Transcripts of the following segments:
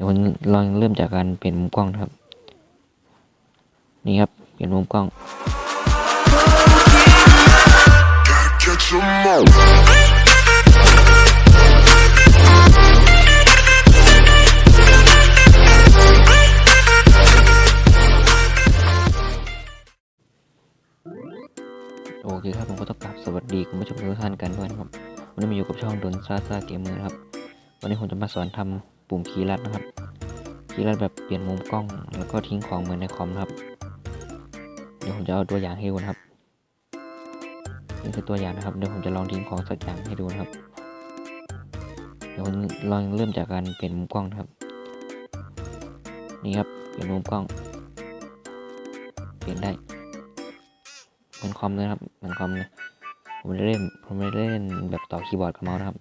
ดี๋ยวผมลองเริ่มจากการเปลี่ยนมุมกล้องนะครับ นี่ครับเปลี่ยนมุมกล้องโอเคครับผมก็ต้องกราบสวัสดีคุณผู้ชมทุกท่านกันด้วยนะครับวันนี้มาอยู่กับช่องดนซาซาเกมเมอร์นครับ วันนี้ผมจะมาสอนทำ ปุ่มคีย์ลัดนะครับ คีย์ลัดแบบเปลี่ยนมุมกล้อง แล้วก็ทิ้งของเหมือนในคอมนะครับ เดี๋ยวผมจะเอาตัวอย่างให้ดูนะครับ นี่คือตัวอย่างนะครับ เดี๋ยวผมจะลองทิ้งของสักอย่างให้ดูนะครับ เดี๋ยวผมลองเริ่มจากการเปลี่ยนมุมกล้องนะครับ นี่ครับ เปลี่ยนมุมกล้อง เปลี่ยนได้เหมือนคอมเลยนะครับ เหมือนคอมเลยผมไม่ได้เล่นผมไม่ได้เล่นแบบต่อคีย์บอร์ดกับเมาส์นะครับ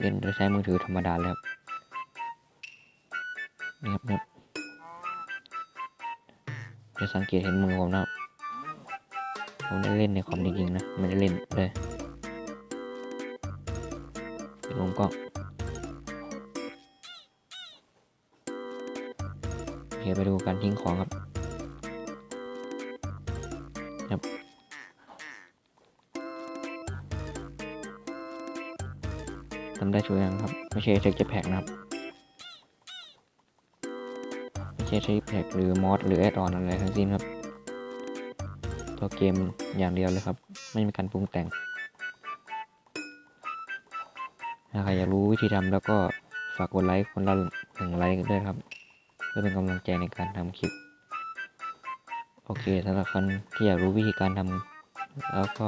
เล่นโดยใช้มือถือธรรมดาเลยครับ นี่ครับนี่ครับจะสังเกตเห็นมือผมนะครับผมได้เล่นในคอมจริงๆนะไม่ได้เล่นเลยเป็นมุมกล้องโอเคไปดูการทิ้งของครับครับทำได้ช่วยยังครับ ไม่ใช่เทคจะแพกนะครับ ไม่ใช่เทคแพ็กหรือมอดหรือแอดออนอะไรทั้งสิ้นครับ ตัวเกมอย่างเดียวเลยครับ ไม่มีการปรุงแต่ง ถ้าใครอยากรู้วิธีทำแล้วก็ฝากกดไลค์คนละหนึ่งไลค์ด้วยครับ เพื่อเป็นกำลังใจในการทำคลิป โอเคสำหรับคนที่อยากรู้วิธีการทำแล้วก็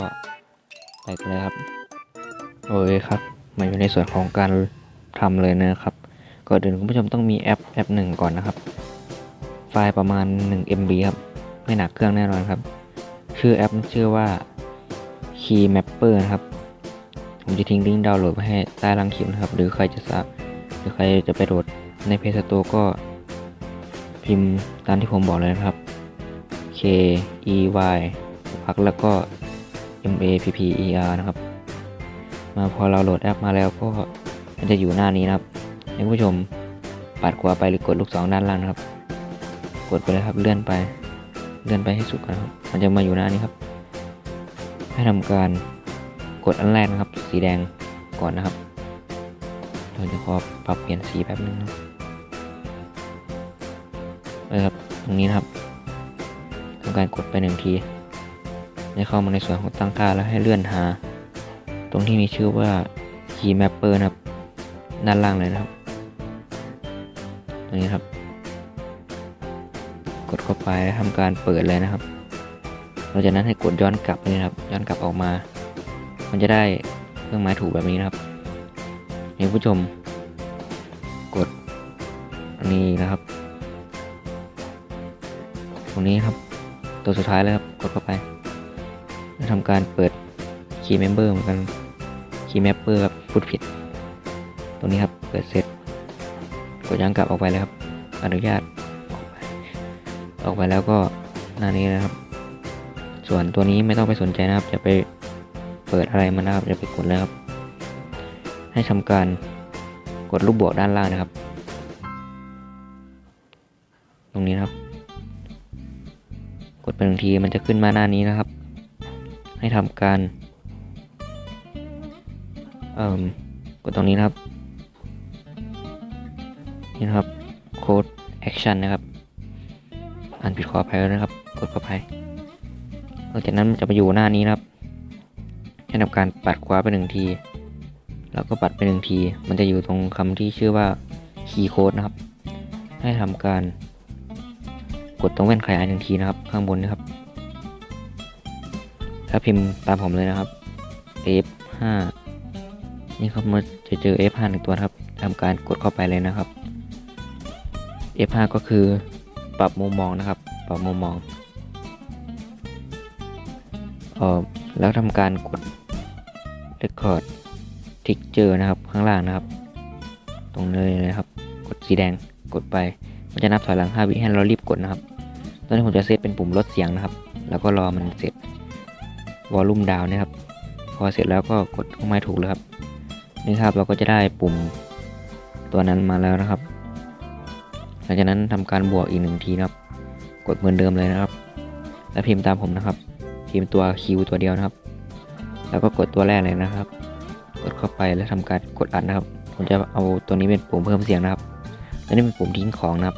ไปกันเลยครับ โอเคครับ มาอยู่ในส่วนของการทำเลยนะครับก่อนอื่นคุณผู้ชมต้องมีแอปแอปหนึ่งก่อนนะครับ ฟล์ประมาณ 1 MB ครับ ไม่หนักเครื่องแน่นอนครับ ชื่อแอปชื่อว่า Key Mapper นะครับ ผมจะทิ้งลิงก์ดาวน์โหลดไว้ให้ใต้ล่างคลิปนะครับ หรือใครจะสาหรือใครจะไปโหลดใน Play Store ก็พิมพ์ตามที่ผมบอกเลยนะครับ K E Y พักแล้วก็ M A P P E R นะครับ มาพอเราโหลดแอปมาแล้วก็มันจะอยู่หน้านี้นะครับให้ผู้ชมปัดขวาไปหรือกดลูกศรด้านล่างนะครับ กดไปเลยครับเลื่อนไป เลื่อนไปให้สุดนะครับ มันจะมาอยู่หน้านี้ครับ ให้ทำการกดอันแรกนะครับ สีแดงก่อนนะครับเราจะขอปรับเปลี่ยนสีแป๊บนึงนะเออครับตรงนี้นะครับทำการกดไปหนึ่งทีให้เข้ามาในส่วนของตั้งค่าแล้วให้เลื่อนหา ตรงที่มีชื่อว่า Key Mapper นะครับ ด้านล่างเลยนะครับ ตรงนี้ครับ กดเข้าไปแล้วทำการเปิดเลยนะครับหลังจากนั้นให้กดย้อนกลับนี่นะครับ ย้อนกลับออกมา มันจะได้เครื่องหมายถูกแบบนี้นะครับนี่ผู้ชม กดนนี้นะครับ ตรงนี้ครับ ตัวสุดท้ายเลยครับ กดเข้าไปแล้วทำการเปิด Key Member เหมือนกัน Key Mapper ครับพูดผิด ตรงนี้ครับ เปิดเสร็จ กดย้อนกลับออกไปเลยครับ อนุญาต ออกไปแล้วก็หน้านี้นะครับ ส่วนตัวนี้ไม่ต้องไปสนใจนะครับจะไปเปิดอะไรมันนะครับจะไปกดแล้วครับ ให้ทำการกดรูปบวกด้านล่างนะครับ ตรงนี้นะครับ กดไปหนึ่งทีมันจะขึ้นมาหน้านี้นะครับ ให้ทำการเอ่อกดตรงนี้นะครับนี่นะครับโค้ดแอคชั่นนะครับ อ่านผิดขออภัยด้วนะครับ กดเข้าไปหลังจากนั้นมันจะมาอยู่หน้านี้นะครับให้ทำการปัดขวาไปหนึ่งที แล้วก็ปัดไปหนึ่งที มันจะอยู่ตรงคำที่ชื่อว่าคีย์โค้ดนะครับ ให้ทำการกดตรงแว่นขยายหนึ่งทีนะครับ ข้างบนนะครับ แล้วพิมพ์ตามผมเลยนะครับ F5 นี่ครับมันจะเจอ F5 หนึ่งตัวครับทำการกดเข้าไปเลยนะครับ F5 ก็คือ ปรับมุมมองนะครับ ปรับมุมมองเออแล้วทำการกด Record Texture นะครับ ข้างล่างนะครับ ตรงเลยนะครับ กดสีแดงกดไป มันจะนับถอยหลัง 5 วิให้เรารีบกดนะครับ ตอนนี้ผมจะเซตเป็นปุ่มลดเสียงนะครับ แล้วก็รอมันเสร็จวอลลุ่มดาวนะครับ พอเสร็จแล้วก็กดเครื่องไม้ถูกเลยครับ นี่ครับเราก็จะได้ปุ่มตัวนั้นมาแล้วนะครับ หลังจากนั้นทำการบวกอีกหนึ่งทีนะครับ กดเหมือนเดิมเลยนะครับ แล้วพิมพ์ตามผมนะครับ พิมพ์ตัว Q ตัวเดียวนะครับ แล้วก็กดตัวแรกเลยนะครับ กดเข้าไปแล้วทำการกดอัดนะครับ ผมจะเอาตัวนี้เป็นปุ่มเพิ่มเสียงนะครับและนี่เป็นปุ่มทิ้งของนะครับ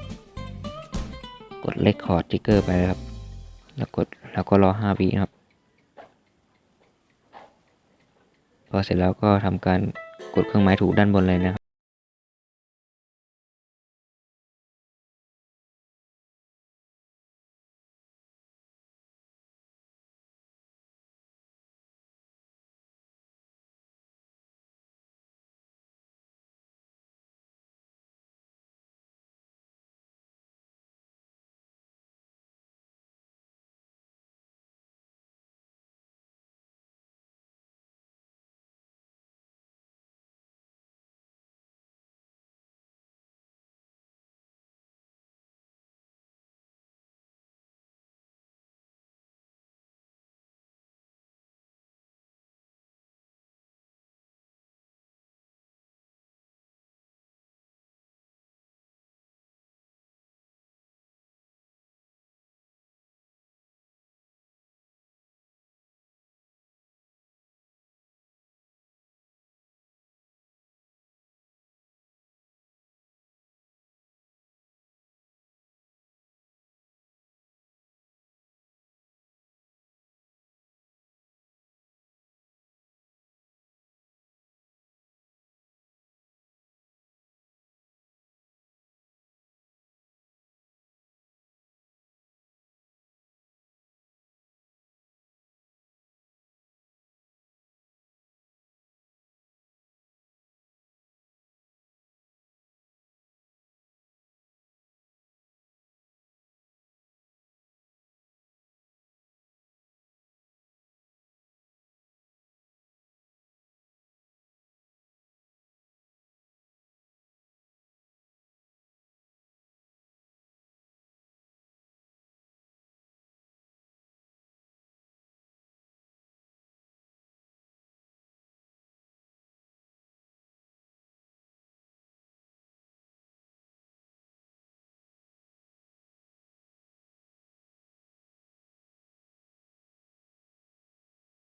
กดเลคคอร์ดทิกเกอร์ไปนะครับ แล้วกดแล้วก็รอ5วินะครับ พอเสร็จแล้วก็ทำการกดเครื่องหมายถูกด้านบนเลยนะครับ